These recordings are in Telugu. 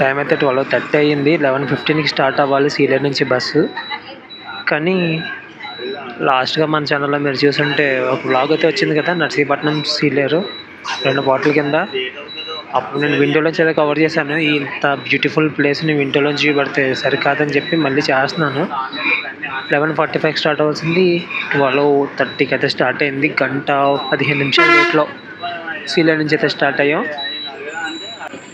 టైం అయితే ట్వెల్వ్ థర్టీ అయ్యింది. లెవెన్ ఫిఫ్టీన్కి స్టార్ట్ అవ్వాలి. సీలేరు నుంచి బస్సు కానీ లాస్ట్గా మన ఛానల్లో మీరు చూసుంటే ఒక బ్లాగ్ అయితే వచ్చింది కదా నర్సీపట్నం సీలేరు రెండు బాటిల్ కింద. అప్పుడు నేను విండోలోంచి అయితే కవర్ చేశాను. ఇంత బ్యూటిఫుల్ ప్లేస్ని విండోలోంచి పడితే సరికాదని చెప్పి మళ్ళీ చేస్తున్నాను. లెవెన్ ఫార్టీ ఫైవ్ స్టార్ట్ అవ్వాల్సింది ట్వెల్వ్ థర్టీకి అయితే స్టార్ట్ అయింది గంట పదిహేను నిమిషాల లేట్లో సీలేరు నుంచి అయితే స్టార్ట్ అయ్యాం.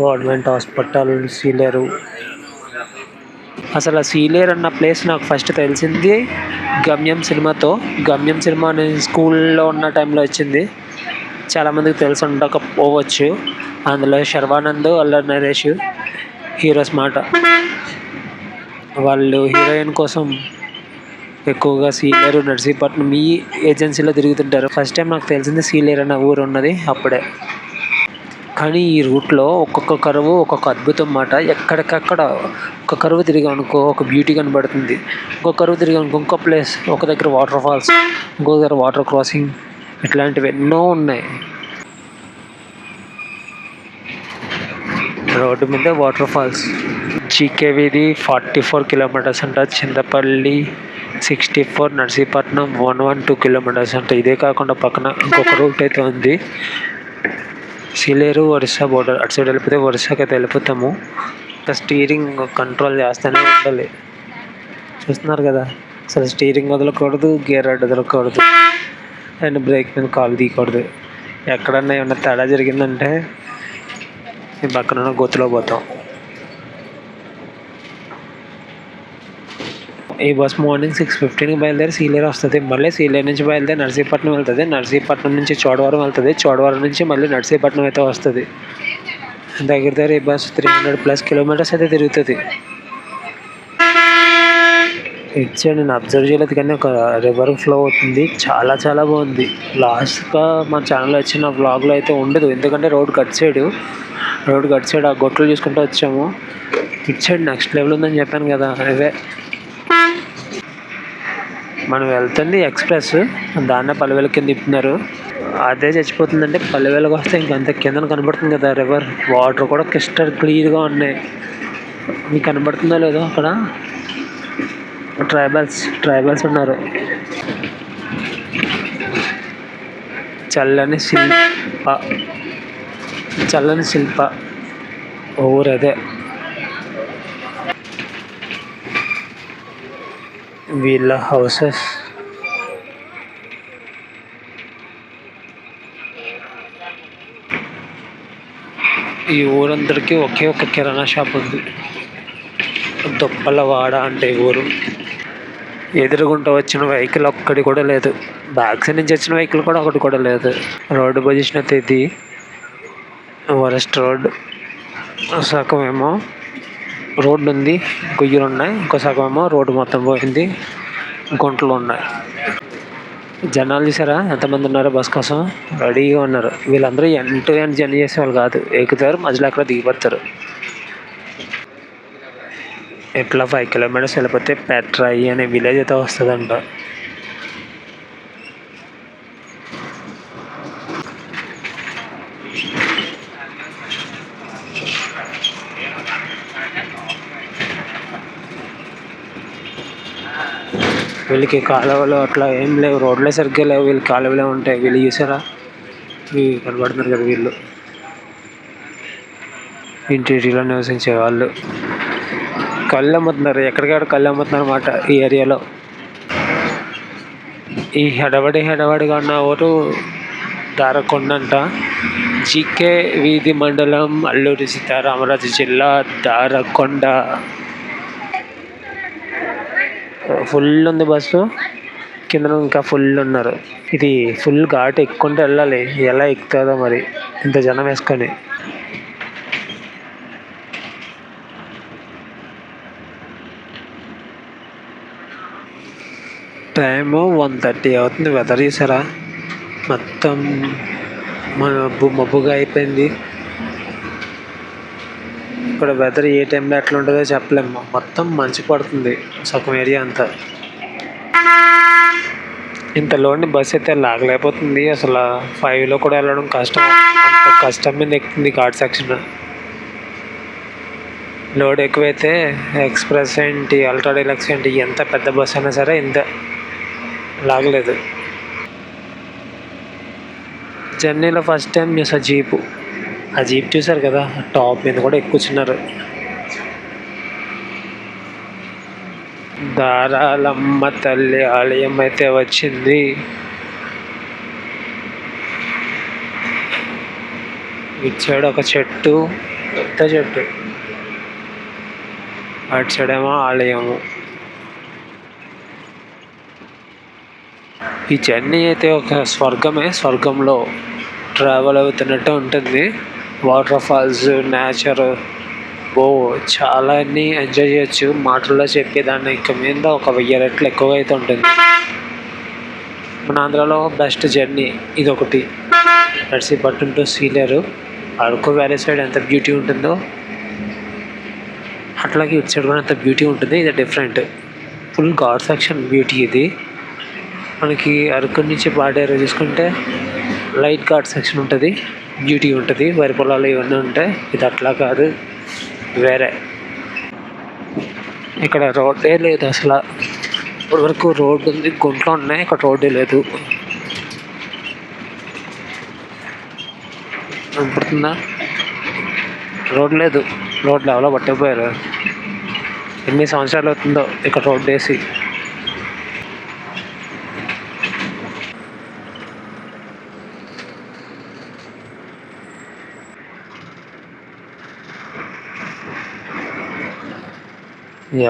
Government hospital Sileru. అసలు ఆ సీలేరు అన్న ప్లేస్ నాకు ఫస్ట్ తెలిసింది గమ్యం సినిమాతో. గమ్యం సినిమా నేను స్కూల్లో ఉన్న టైంలో వచ్చింది. చాలామందికి తెలిసి ఉండకపోవచ్చు. అందులో శర్వానంద్ అల్లరి నరేష్ హీరోస్ మాట. వాళ్ళు హీరోయిన్ కోసం ఎక్కువగా సీలేరు నర్సీపట్నం ఈ ఏజెన్సీలో తిరుగుతుంటారు. ఫస్ట్ టైం నాకు తెలిసింది సీలేరు అన్న ఊరు ఉన్నది అప్పుడే. కానీ ఈ రూట్లో ఒక్కొక్క కరువు ఒక్కొక్క అద్భుతం మాట ఎక్కడికక్కడ ఒక కరువు తిరిగి అనుకో ఒక బ్యూటీ కనబడుతుంది. ఇంకో కరువు తిరిగి అనుకో ఇంకో ప్లేస్ ఒక దగ్గర వాటర్ ఫాల్స్ ఇంకో దగ్గర వాటర్ క్రాసింగ్ ఇట్లాంటివి ఎన్నో ఉన్నాయి. రోడ్డు మీద water falls GK Veedhi forty four kilometres అంట Chintapalli sixty four Narsipatnam one one two kilometres అంట. ఇదే కాకుండా పక్కన ఇంకొక రూట్ అయితే ఉంది. సిలేరు ఒరిస్సా బోర్డర్ అటు సైడ్ వెళ్ళిపోతే ఒరిస్సాకి వెళ్ళిపోతాము. ఇంకా స్టీరింగ్ కంట్రోల్ చేస్తూనే ఉండాలి. చూస్తున్నారు కదా? అసలు స్టీరింగ్ వదలకూడదు గేర్ అడ్డు వదలకూడదు. అండ్ బ్రేక్ మీద కాలు తీయకూడదు. ఎక్కడన్నా ఏమన్నా తేడా జరిగిందంటే మేము పక్కన ఉన్న గొత్తులో పోతాం. ఈ బస్ మార్నింగ్ సిక్స్ ఫిఫ్టీన్కి బయలుదేరి సీలేరు వస్తుంది. మళ్ళీ సీలేరు నుంచి బయలుదేరి నర్సీపట్నం వెళ్తుంది. నర్సీపట్నం నుంచి చోడవరం వెళ్తుంది. చోడవరం నుంచి మళ్ళీ నర్సీపట్నం అయితే వస్తుంది. దగ్గర దగ్గర ఈ bus three hundred plus kilometres అయితే తిరుగుతుంది. ఇచ్చే నేను అబ్జర్వ్ చేయలేదు కానీ ఒక రివర్ ఫ్లో అవుతుంది. చాలా చాలా బాగుంది. లాస్ట్గా మన ఛానల్లో వచ్చిన వ్లాగ్లో అయితే ఉండదు. ఎందుకంటే road cut side. Road cut side ఆ గొట్టలు చూసుకుంటూ వచ్చాము. ఇటు సైడ్ నెక్స్ట్ లెవెల్ ఉందని చెప్పాను కదా. అదే. మనం వెళ్తుంది ఎక్స్ప్రెస్. దాన్నే పల్లెవేల కింద తిప్పుతున్నారు అదే చచ్చిపోతుందంటే పల్లెవేలకు వస్తే ఇంకంత కింద కనబడుతుంది కదా రివర్ వాటర్ కూడా క్రిస్టల్ క్లియర్గా ఉన్నాయి. మీకు కనబడుతుందో లేదో అక్కడ. ట్రైబల్స్ ట్రైబల్స్ ఉన్నారు. చల్లని శిల్ప. చల్లని శిల్ప. ఊరు వీళ్ళ హౌసెస్. ఈ ఊరందరికీ ఒకే ఒక కిరాణా షాప్ ఉంది. దుప్పలవాడ అంటే ఊరు. ఎదురుగుంట వచ్చిన వెహికల్ ఒక్కటి కూడా లేదు. బ్యాక్ సైడ్ నుంచి వచ్చిన వెహికల్ కూడా ఒకటి కూడా లేదు. రోడ్డు పొజిషన్ అయితే ఇది. వరస్ట్ రోడ్ సగం ఏమో రోడ్డు ఉంది గొయ్యలు ఉన్నాయి ఇంకో సగం ఏమో రోడ్డు మొత్తం పోయింది గుంటలు ఉన్నాయి. జనాలు చూసారా? ఎంతమంది ఉన్నారో బస్ కోసం? రెడీగా ఉన్నారు. వీళ్ళందరూ ఎండ్ టు ఎండ్ జర్నీ చేసేవాళ్ళు కాదు. ఎక్కుతారు మధ్యలో అక్కడ దిగిపడతారు. ఇట్లా ఫైవ్ కిలోమీటర్స్ వెళ్ళిపోతే పెట్రాయి అనే విలేజ్ అయితే వస్తుందంట. వీళ్ళకి కాలువలు అట్లా ఏం లేవు. రోడ్లే సరిగ్గా లేవు. వీళ్ళు కాలువలే ఉంటాయి. వీళ్ళు చూసారా? ఇవి కనబడుతున్నారు కదా వీళ్ళు. ఇంటిలో నివసించే వాళ్ళు. కళ్ళు అమ్ముతున్నారు. ఎక్కడికక్కడ కళ్ళు అమ్ముతున్నారు అన్నమాట ఈ ఏరియాలో. ఈ హెడబడి హెడబడిగా ఉన్న ఓటు దారకొండ అంట జీకే వీధి మండలం అల్లూరి సీతారామరాజు జిల్లా దారకొండ ఫుల్ ఉంది బస్సు. కింద ఇంకా ఫుల్ ఉన్నారు ఇది ఫుల్ ఘాట్ ఎక్కుంటే వెళ్ళాలి. ఎలా ఎక్కుతుందో మరి. ఇంత జనం వేసుకొని. టైము వన్ థర్టీ అవుతుంది. వెదర్ చూసారా? మొత్తం మబ్బు మబ్బుగా అయిపోయింది. ఇక్కడ వెదర్ ఏ టైంలో ఎట్లా ఉంటుందో చెప్పలేము మొత్తం మంచి పడుతుంది. సగం ఏరియా అంతా. ఇంతలోని బస్ అయితే లాగలేకపోతుంది. అసలు ఫైవ్లో కూడా వెళ్ళడం కష్టం. అంత కష్టం మీద ఎక్కుతుంది ఘాట్ సెక్షన్ లోడ్ ఎక్కువైతే ఎక్స్ప్రెస్ ఏంటి అల్ట్రా డీలక్స్ ఏంటి ఎంత పెద్ద బస్ అయినా సరే ఇంత లాగలేదు. జర్నీలో ఫస్ట్ టైం చూసా జీపు ఆ జీప్ చూసారు కదా టాప్ మీద కూడా ఎక్కువ దారాలమ్మ తల్లి ఆలయం అయితే వచ్చింది. ఇటు సైడ్ ఒక చెట్టు పెద్ద చెట్టు. అటు సైడ్ ఏమో ఆలయము. ఈ జర్నీ అయితే ఒక స్వర్గమే స్వర్గంలో ట్రావెల్ అవుతున్నట్టు ఉంటుంది. వాటర్ ఫాల్స్ నేచర్ ఓ చాలా అన్ని ఎంజాయ్ చేయొచ్చు. మాటల్లో చెప్పేదాన్ని ఇంకా మీద ఒక వెయ్యి రెట్లు ఎక్కువగా అయితే ఉంటుంది. మన ఆంధ్రాలో బెస్ట్ జర్నీ ఇది ఒకటి Narsipatnam to Sileru. Araku valley side ఎంత బ్యూటీ ఉంటుందో అట్లాగే ఇటు సైడ్ కూడా అంత బ్యూటీ ఉంటుంది ఇది different. Full ghat section beauty ఇది. మనకి అరకు నుంచి పాడేరు చూసుకుంటే లైట్ గాడ్ సెక్షన్ ఉంటుంది. బ్యూటీ ఉంటుంది వరి పొలాలు ఇవన్నీ ఉంటాయి ఇది అట్లా కాదు వేరే. ఇక్కడ రోడ్డే లేదు అసలు. ఇప్పటి వరకు రోడ్డు ఉంది గుంట్లో ఉన్నాయి ఇక్కడ రోడ్డే లేదు. కనపడుతుందా? రోడ్ లేదు రోడ్ లెవెల్లో పట్టకపోయారు ఎన్ని సంవత్సరాలు అవుతుందో ఇక్కడ రోడ్ వేసి.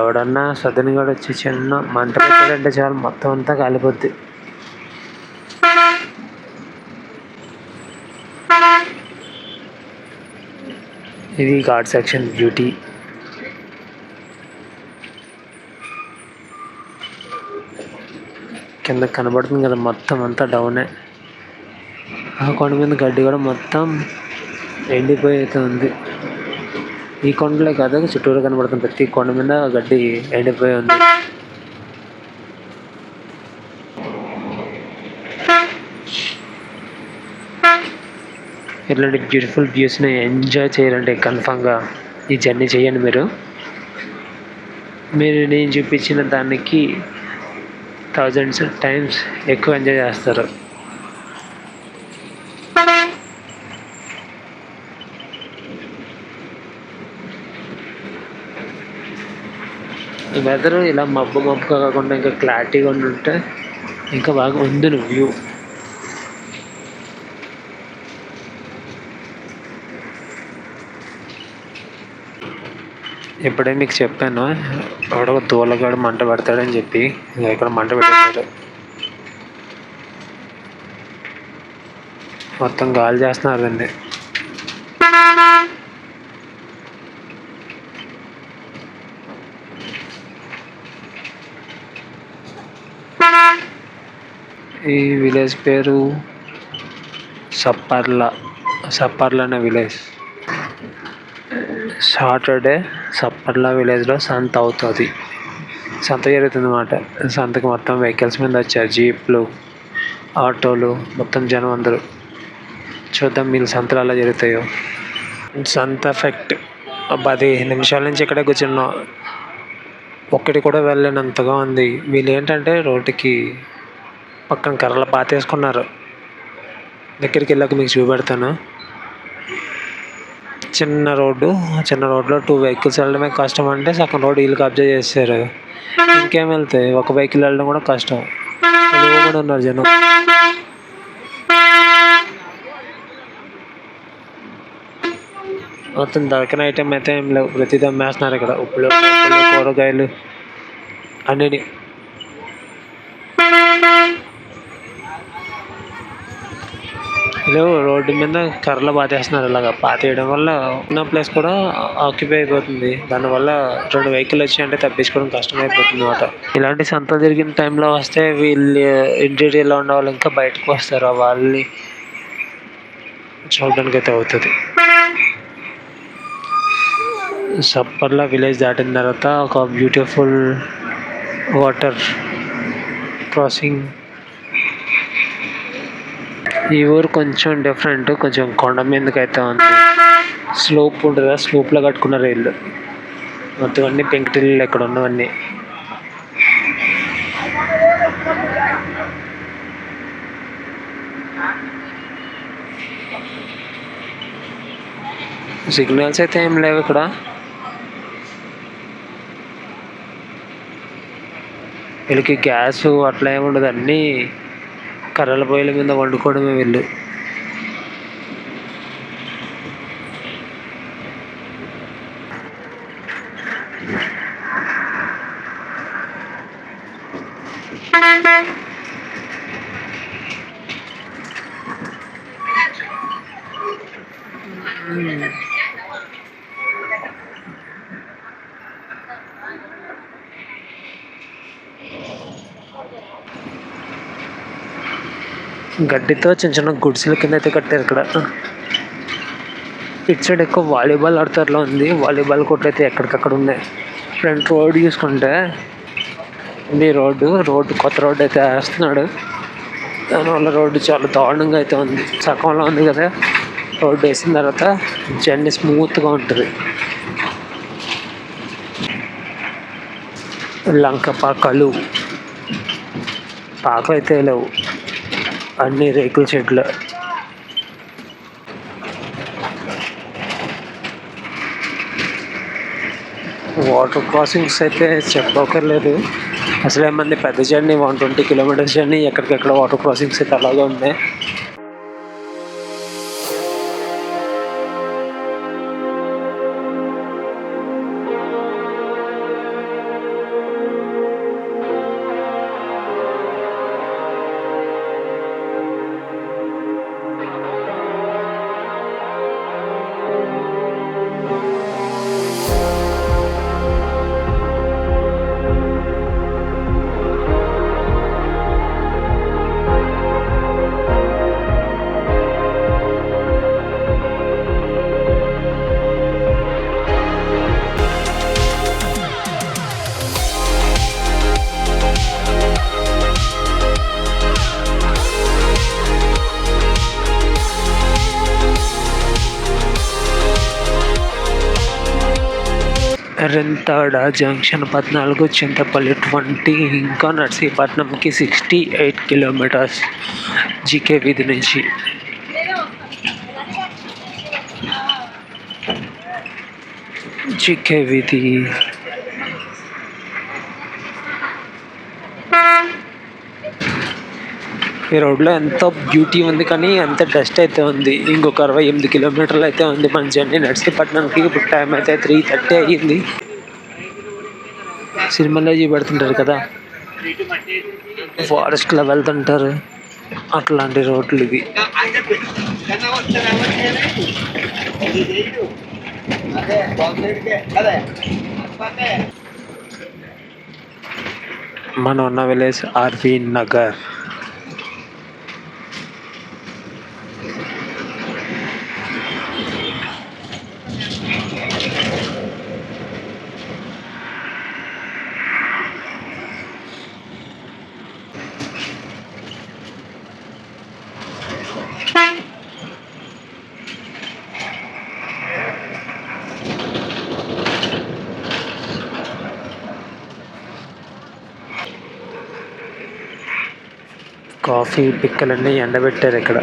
ఎవడన్నా సదనగాడు వచ్చి చిన్న మంట పెట్టాడంటే చాలు మొత్తం అంతా కాలిపోద్ది. ఇది ఘాట్ సెక్షన్ బ్యూటీ. కింద కనబడుతుంది కదా మొత్తం అంతా డౌనే. ఆ కొండ మీద గడ్డి కూడా మొత్తం ఎండిపోయి అయితే ఉంది. ఈ కొండలే కాదు చుట్టూరు కనబడుతుంది ప్రతి కొండ మీద గడ్డి ఎండిపోయి ఉంది. ఇట్లాంటి బ్యూటిఫుల్ వ్యూస్ని ఎంజాయ్ చేయాలంటే కన్ఫామ్గా ఈ జర్నీ చేయండి మీరు. మీరు నేను చూపించిన దానికి థౌజండ్స్ టైమ్స్ ఎక్కువ ఎంజాయ్ చేస్తారు. ఈ వెదర్ ఇలా మబ్బు మబ్బుగా కాకుండా ఇంకా క్లారిటీగా ఉంటే ఇంకా బాగా ఉంది వ్యూ ఇప్పుడే మీకు చెప్పాను ఎవడో ఒక దూలగాడు మంట పెడతాడని చెప్పి. ఇక్కడ మంట పెట్టాడు మొత్తం గాలి చేస్తున్నారండి ఈ విలేజ్ పేరు సప్పర్ల సప్పర్ల అనే విలేజ్. సాటర్డే సప్పర్ల విలేజ్లో సంత అవుతుంది. సంత జరుగుతుంది అన్నమాట సంతకి మొత్తం వెహికల్స్ మీద వచ్చారు. జీప్లు ఆటోలు మొత్తం జనం అందరూ. చూద్దాం మీరు సంతలు ఎలా జరుగుతాయో. సంత ఎఫెక్ట్. పది నిమిషాల నుంచి ఇక్కడే కూర్చున్నాం. ఒక్కటి కూడా వెళ్ళలేనంతగా ఉంది. వీళ్ళు ఏంటంటే రోడ్డుకి పక్కన కర్రలు పాతేసుకున్నారు దగ్గరికి వెళ్ళాక మీకు చూపెడతాను. చిన్న రోడ్డు చిన్న రోడ్లో టూ వెహికల్స్ వెళ్ళడమే కష్టం అంటే సగం రోడ్డు వీళ్ళు కబ్జా చేశారు ఇంకేం వెళ్తాయి ఒక వెహికల్ వెళ్ళడం కూడా కష్టం. కూడా ఉన్నారు జనం. మొత్తం దొరికిన ఐటెం అయితే ఏం లేవు. ప్రతిదీ అమ్మేస్తున్నారు ఇక్కడ. ఉప్పులు కూరగాయలు అన్నీ లేవు రోడ్డు మీద కర్రలు పాతేస్తున్నారు ఇలాగ. పాతేయడం వల్ల ఉన్న ప్లేస్ కూడా ఆక్యుపై అయిపోతుంది. దానివల్ల రెండు వెహికల్ వచ్చి అంటే తప్పించుకోవడం కష్టం అయిపోతుంది అనమాట ఇలాంటి సంతలు జరిగిన టైంలో వస్తే వీళ్ళు ఇంటీరియర్లో ఉన్న వాళ్ళు ఇంకా బయటకు వస్తారు. వాళ్ళని చూడడానికి అయితే అవుతుంది. సప్పర్లా విలేజ్ దాటిన తర్వాత ఒక బ్యూటిఫుల్ వాటర్ క్రాసింగ్ ఈ ఊరు కొంచెం డిఫరెంట్ కొంచెం కొండ మీదకి అయితే ఉంది? స్లోప్ ఉంటుంది? కదా స్లోప్లో కట్టుకున్నారు ఇల్లు మొత్తం అన్ని పెంకుటిల్లు ఇక్కడ ఉన్నవన్నీ. సిగ్నల్స్ అయితే ఏం లేవు ఇక్కడ. వీళ్ళకి గ్యాస్ అట్లా ఏమి ఉండదు. అన్నీ కర్రల పొయ్యిల మీద వండుకోవడమే వీళ్ళు గడ్డితో చిన్న చిన్న గుడిసెల కింద అయితే కట్టారు ఇక్కడ. ఇటు సైడ్ ఎక్కువ వాలీబాల్ ఆడతారులో ఉంది. వాలీబాల్ కోట్లు అయితే ఎక్కడికక్కడ ఉన్నాయి. ఫ్రంట్ రోడ్ చూసుకుంటే ఇది రోడ్డు. రోడ్డు కొత్త రోడ్డు అయితే వేస్తున్నాడు. దానివల్ల రోడ్డు చాలా దారుణంగా అయితే ఉంది. సగంలో ఉంది కదా. రోడ్డు వేసిన తర్వాత జర్నీ స్మూత్గా ఉంటుంది. లంక పాకాలు పాకలు అయితే లేవు. అన్ని రేకుల చెట్లు వాటర్ క్రాసింగ్స్ అయితే చెప్పక్కర్లేదు. అసలు ఏమంది పెద్ద journey one twenty kilometres journey ఎక్కడికెక్కడ వాటర్ క్రాసింగ్స్ అయితే అలాగే ఉన్నాయి. రెంతాడ జంక్షన్ పద్నాలుగు చింతపల్లి ట్వంటీ ఇంకా నర్సీపట్నంకి sixty eight kilometres GK Veedhi నుంచి. జీకే వీధి. ఈ రోడ్లో ఎంతో బ్యూటీ ఉంది కానీ అంత డస్ట్ అయితే ఉంది? ఇంకొక అరవై ఎనిమిది కిలోమీటర్లు అయితే ఉంది మన జర్నీ నర్సీపట్నంకి ఇప్పుడు టైం అయితే త్రీ థర్టీ అయ్యింది. సినిమాలో చూపెడుతుంటారు కదా. ఫారెస్ట్లో వెళ్తుంటారు. అట్లాంటి రోడ్లు ఇవి. మనం ఉన్న విలేజ్ ఆర్వి నగర్. కాఫీ పిక్కలన్నీ ఎండబెట్టారు ఇక్కడ.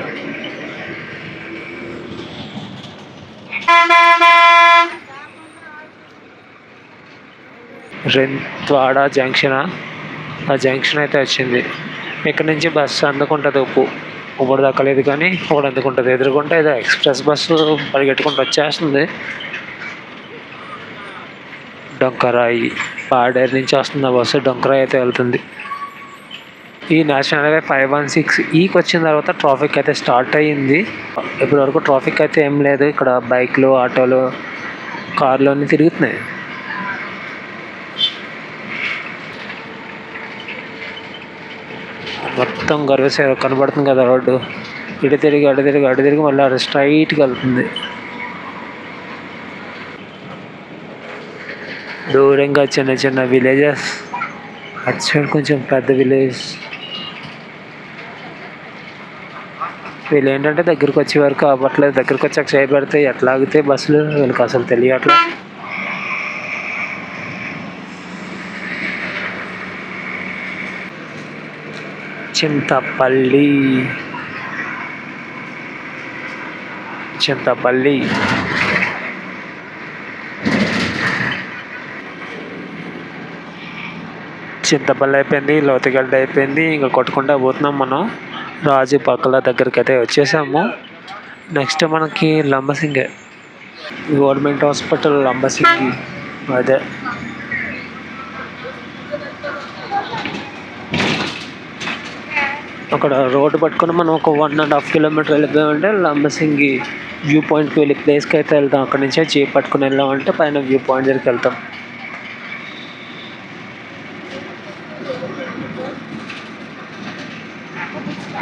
రెంత్వాడ జంక్షన్ ఆ? జంక్షన్ అయితే వచ్చింది. ఇక్కడ నుంచి బస్సు అందుకుంటుంది ఉప్పు. ఇప్పుడు దక్కలేదు కానీ ఇప్పుడు అందుకుంటుంది. ఎదురుకుంటే ఏదో ఎక్స్ప్రెస్ బస్సు పరిగెట్టుకుంటూ వచ్చేస్తుంది. డొంకరాయి. పాడేరు నుంచి వస్తుంది ఆ బస్సు. డొంకరాయి అయితే వెళ్తుంది. ఈ national highway five one six ఈకి వచ్చిన తర్వాత ట్రాఫిక్ అయితే స్టార్ట్ అయ్యింది. ఇప్పటి వరకు ట్రాఫిక్ అయితే ఏం లేదు. ఇక్కడ బైక్లు ఆటోలు కార్లు అన్నీ తిరుగుతున్నాయి. మొత్తం గర్వసే కనబడుతుంది కదా రోడ్డు. ఇటు తిరిగి అటు తిరిగి అటు తిరిగి మళ్ళీ అటు స్ట్రైట్గా వెళ్తుంది. దూరంగా చిన్న చిన్న విలేజెస్ అటు సైడ్ కొంచెం పెద్ద విలేజ్ వీళ్ళు ఏంటంటే దగ్గరికి వచ్చే వరకు అవ్వట్లేదు దగ్గరికి వచ్చాక చేయబడితే ఎట్లాగితే బస్సులు వీళ్ళకి అసలు తెలియట్లేదు చింతపల్లి. చింతపల్లి. చింతపల్లి అయిపోయింది లోతుగడ్డ అయిపోయింది ఇంకా కొట్టుకుంటా పోతున్నాం మనం. రాజు పక్కల దగ్గరికి అయితే వచ్చేసాము. నెక్స్ట్ మనకి లంబసింగే. Government hospital Lambasingi. అదే. అక్కడ రోడ్డు పట్టుకుని మనం ఒక వన్ అండ్ హాఫ్ కిలోమీటర్ వెళ్ళిపోయామంటే లంబసింగి వ్యూ పాయింట్కి వెళ్ళి ప్లేస్కి అయితే వెళ్తాం అక్కడ నుంచే జీప్ పట్టుకుని వెళ్ళామంటే పైన వ్యూ పాయింట్ దగ్గరికి వెళ్తాం.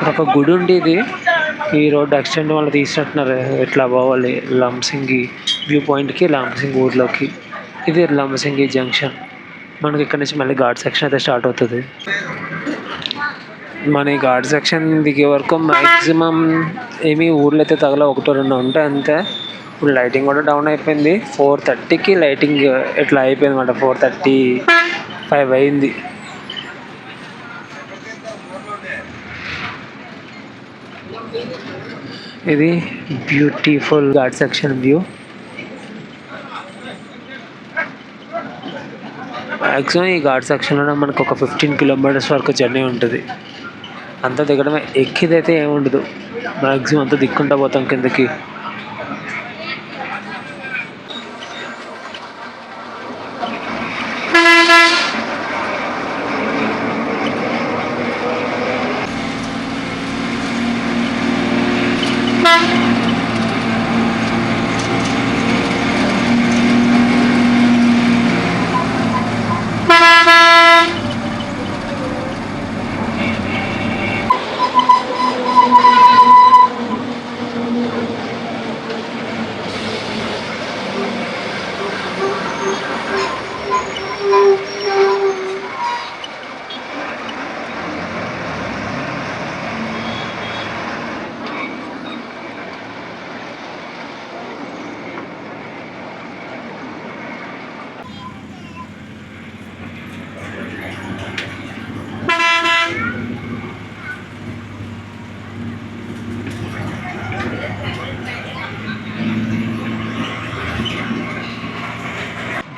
ఒక గుడి ఉండి ఇది. ఈ రోడ్డు యాక్సిడెంట్ వల్ల తీసినట్టున్నారు. ఎట్లా పోవాలి? లంసింగి వ్యూ పాయింట్కి లంసింగ్ ఊర్లోకి. ఇది లంసింగి జంక్షన్. మనకి ఇక్కడ నుంచి మళ్ళీ ఘాట్ సెక్షన్ అయితే స్టార్ట్ అవుతుంది. మన ఈ ఘాట్ సెక్షన్ దిగే వరకు మ్యాక్సిమం ఏమీ ఊర్లో అయితే తగల ఒకటో రెండు ఉంటాయి అంతే. ఇప్పుడు లైటింగ్ కూడా డౌన్ అయిపోయింది. ఫోర్ థర్టీకి లైటింగ్ ఇట్లా అయిపోయింది అనమాట ఫోర్ థర్టీ ఫైవ్ అయింది. ఇది beautiful ghat section view maximum ఈ ఘాట్ సెక్షన్లో మనకు ఒక ఫిఫ్టీన్ కిలోమీటర్స్ వరకు జర్నీ ఉంటుంది. అంతా దిగడమే. ఎక్కిదైతే ఏముండదు మ్యాక్సిమం అంతా దిక్కుంటా పోతాం కిందకి.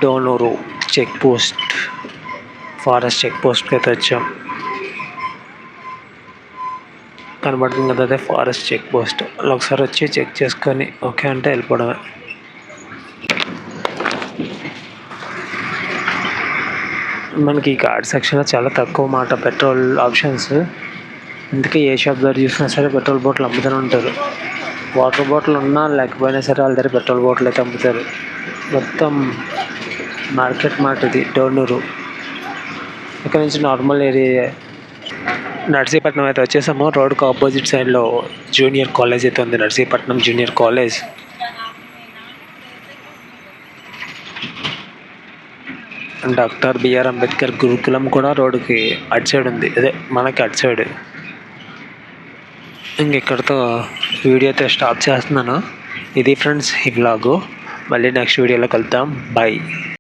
Donuru check post forest check పోస్ట్కి అయితే వచ్చాం. కనబడుతుంది కదా అదే ఫారెస్ట్ చెక్ పోస్ట్ అలా ఒకసారి వచ్చి చెక్ చేసుకొని ఓకే అంటే వెళ్ళిపోవడమే. మనకి ఈ కార్డ్ సెక్షన్లో చాలా తక్కువ మాట పెట్రోల్ ఆప్షన్స్. అందుకే ఏ షాప్ దగ్గర చూసినా సరే పెట్రోల్ బాటిల్ అమ్ముతూనే ఉంటారు. వాటర్ బాటిల్ ఉన్నా లేకపోయినా సరే వాళ్ళ దగ్గర పెట్రోల్ బాటిల్ అయితే అమ్ముతారు. మొత్తం మార్కెట్ మార్ట్ ఇది డోర్నూరు ఇక్కడ నుంచి నార్మల్ ఏరియా. నర్సీపట్నం అయితే వచ్చేసాము. రోడ్కి ఆపోజిట్ సైడ్లో జూనియర్ కాలేజ్ అయితే ఉంది Narsipatnam junior college. Doctor BR Ambedkar Gurukulam కూడా రోడ్డుకి అటు సైడ్ ఉంది. అదే మనకి అటు సైడ్. ఇంకెక్కడితో వీడియో అయితే స్టాప్ చేస్తున్నాను. ఇది ఫ్రెండ్స్ ఈ బ్లాగు మళ్ళీ నెక్స్ట్ వీడియోలో కలుద్దాం. బాయ్